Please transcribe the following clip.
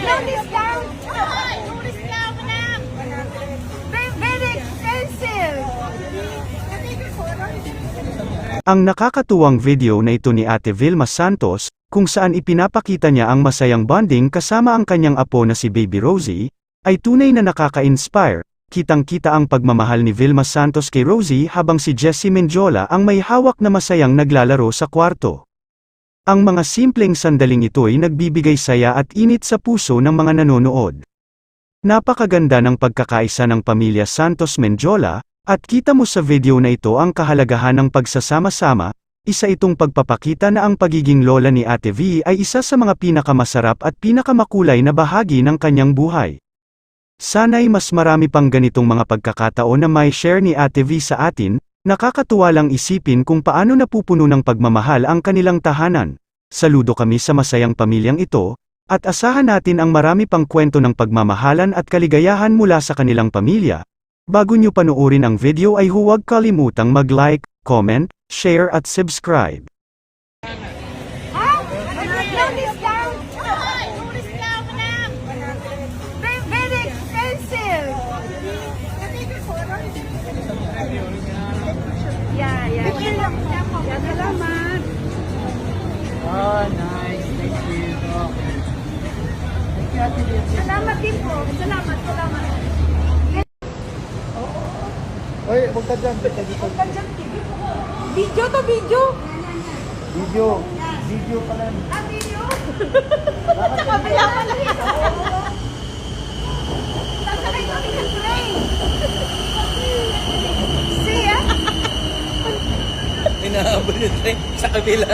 No discount. No discount, madam. Very, very expensive. Ang nakakatuwang video na ito ni Ate Vilma Santos, kung saan ipinapakita niya ang masayang bonding kasama ang kanyang apo na si Baby Rosie, ay tunay na nakaka-inspire. Kitang-kita ang pagmamahal ni Vilma Santos kay Rosie habang si Jessie Menjola ang may hawak na masayang naglalaro sa kwarto. Ang mga simpleng sandaling ito ay nagbibigay saya at init sa puso ng mga nanonood. Napakaganda ng pagkakaisa ng pamilya Santos Menjola, at kita mo sa video na ito ang kahalagahan ng pagsasama-sama, isa itong pagpapakita na ang pagiging lola ni Ate V ay isa sa mga pinakamasarap at pinakamakulay na bahagi ng kanyang buhay. Sana'y mas marami pang ganitong mga pagkakataon na may share ni Ate V sa atin, nakakatuwa lang isipin kung paano napupuno ng pagmamahal ang kanilang tahanan. Saludo kami sa masayang pamilyang ito, at asahan natin ang marami pang kwento ng pagmamahalan at kaligayahan mula sa kanilang pamilya. Bago nyo panuorin ang video ay huwag kalimutang mag-like, comment, share at subscribe. Yeah. Yeah, salamat. Okay. Salamat din po. Salamat, salamat. Oy, huwag ka dyan. Huwag ka dito. Video to video. Video. Video pala. Ah, video? Sa kabila pala. Sasakay kami ng train. See ya? Hinahabol yung train sa kabila.